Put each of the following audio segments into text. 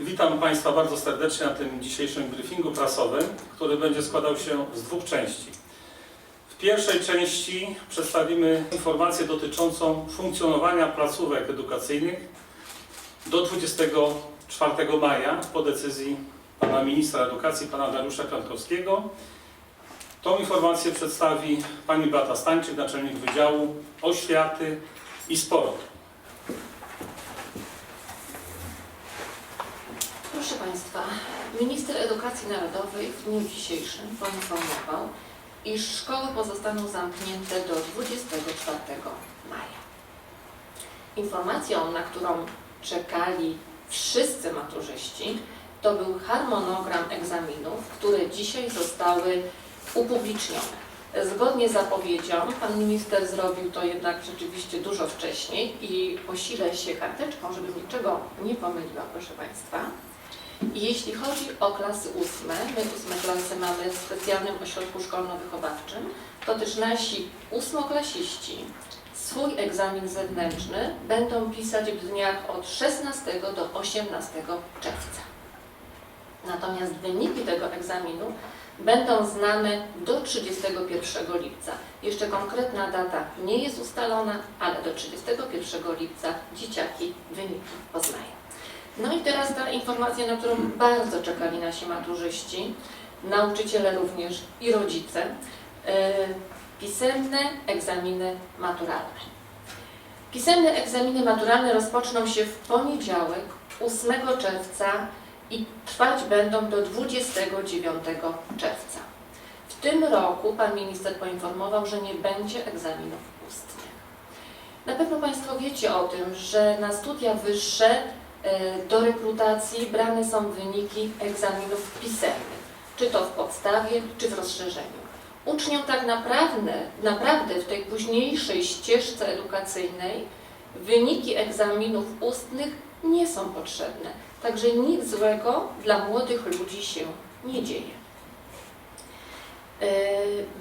Witam Państwa bardzo serdecznie na tym dzisiejszym briefingu prasowym, który będzie składał się z dwóch części. W pierwszej części przedstawimy informację dotyczącą funkcjonowania placówek edukacyjnych do 24 maja po decyzji pana ministra edukacji, pana Dariusza Kratkowskiego. Tą informację przedstawi pani Beata Stańczyk, naczelnik Wydziału Oświaty i Sportu. Proszę Państwa, minister edukacji narodowej w dniu dzisiejszym poinformował, iż szkoły pozostaną zamknięte do 24 maja. Informacją, na którą czekali wszyscy maturzyści, to był harmonogram egzaminów, które dzisiaj zostały upublicznione. Zgodnie z zapowiedzią, pan minister zrobił to jednak rzeczywiście dużo wcześniej i posilę się karteczką, żeby niczego nie pomyliła, proszę Państwa. Jeśli chodzi o klasy ósme, my ósme klasy mamy w specjalnym ośrodku szkolno-wychowawczym, to też nasi ósmoklasiści swój egzamin zewnętrzny będą pisać w dniach od 16 do 18 czerwca. Natomiast wyniki tego egzaminu będą znane do 31 lipca. Jeszcze konkretna data nie jest ustalona, ale do 31 lipca dzieciaki wyniki poznają. No i teraz ta informacja, na którą bardzo czekali nasi maturzyści, nauczyciele również i rodzice. E, Pisemne egzaminy maturalne. Pisemne egzaminy maturalne rozpoczną się w poniedziałek 8 czerwca i trwać będą do 29 czerwca. W tym roku pan minister poinformował, że nie będzie egzaminów ustnych. Na pewno Państwo wiecie o tym, że na studia wyższe do rekrutacji brane są wyniki egzaminów pisemnych, czy to w podstawie, czy w rozszerzeniu. Uczniom tak naprawdę, naprawdę w tej późniejszej ścieżce edukacyjnej wyniki egzaminów ustnych nie są potrzebne. Także nic złego dla młodych ludzi się nie dzieje. E,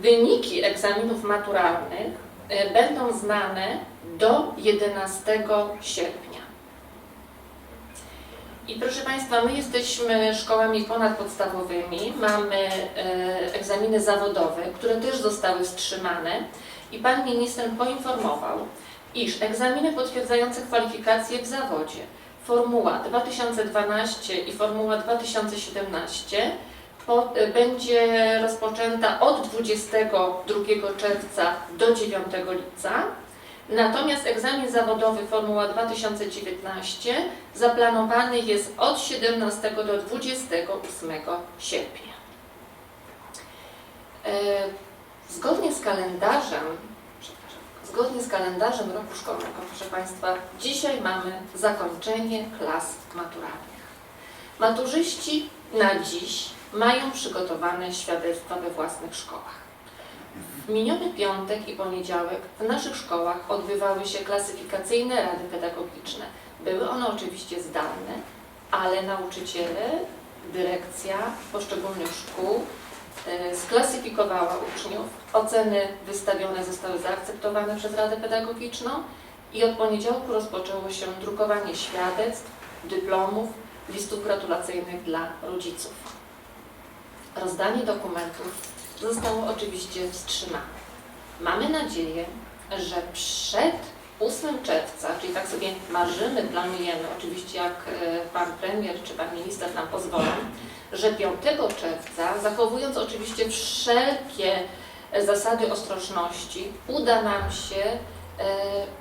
Wyniki egzaminów maturalnych e, będą znane do 11 sierpnia. I proszę Państwa, my jesteśmy szkołami ponadpodstawowymi, mamy e, egzaminy zawodowe, które też zostały wstrzymane i Pan Minister poinformował, iż egzaminy potwierdzające kwalifikacje w zawodzie Formuła 2012 i Formuła 2017 po, e, będzie rozpoczęta od 22 czerwca do 9 lipca. Natomiast egzamin zawodowy Formuła 2019 zaplanowany jest od 17 do 28 sierpnia. E, Zgodnie z kalendarzem, zgodnie z kalendarzem roku szkolnego, proszę Państwa, dzisiaj mamy zakończenie klas maturalnych. Maturzyści na dziś mają przygotowane świadectwa we własnych szkołach. W miniony piątek i poniedziałek w naszych szkołach odbywały się klasyfikacyjne rady pedagogiczne. Były one oczywiście zdalne, ale nauczyciele, dyrekcja poszczególnych szkół e, sklasyfikowała uczniów. Oceny wystawione zostały zaakceptowane przez Radę Pedagogiczną i od poniedziałku rozpoczęło się drukowanie świadectw, dyplomów, listów gratulacyjnych dla rodziców. Rozdanie dokumentów zostało oczywiście wstrzymane. Mamy nadzieję, że przed 8 czerwca, czyli tak sobie marzymy, planujemy, oczywiście jak e, Pan Premier czy Pan Minister nam pozwolą, że 5 czerwca, zachowując oczywiście wszelkie e, zasady ostrożności, uda nam się e,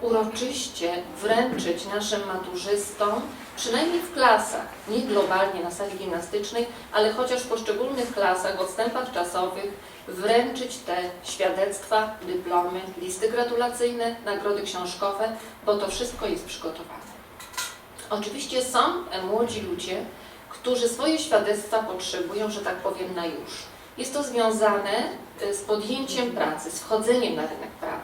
uroczyście wręczyć naszym maturzystom, przynajmniej w klasach, nie globalnie na sali gimnastycznej, ale chociaż w poszczególnych klasach, w odstępach czasowych, wręczyć te świadectwa, dyplomy, listy gratulacyjne, nagrody książkowe, bo to wszystko jest przygotowane. Oczywiście są młodzi ludzie, którzy swoje świadectwa potrzebują, że tak powiem, na już. Jest to związane e, z podjęciem pracy, z wchodzeniem na rynek pracy.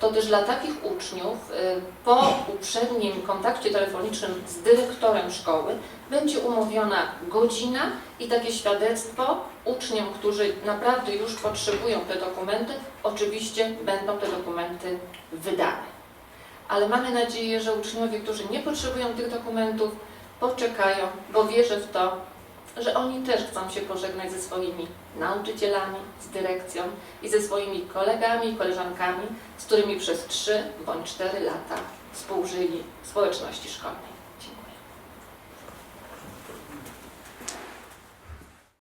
To też dla takich uczniów e, po uprzednim kontakcie telefonicznym z dyrektorem szkoły będzie umówiona godzina i takie świadectwo uczniom, którzy naprawdę już potrzebują te dokumenty, oczywiście będą te dokumenty wydane. Ale mamy nadzieję, że uczniowie, którzy nie potrzebują tych dokumentów, poczekają, bo wierzę w to, że oni też chcą się pożegnać ze swoimi nauczycielami, z dyrekcją i ze swoimi kolegami i koleżankami, z którymi przez 3 bądź 4 lata współżyli w społeczności szkolnej.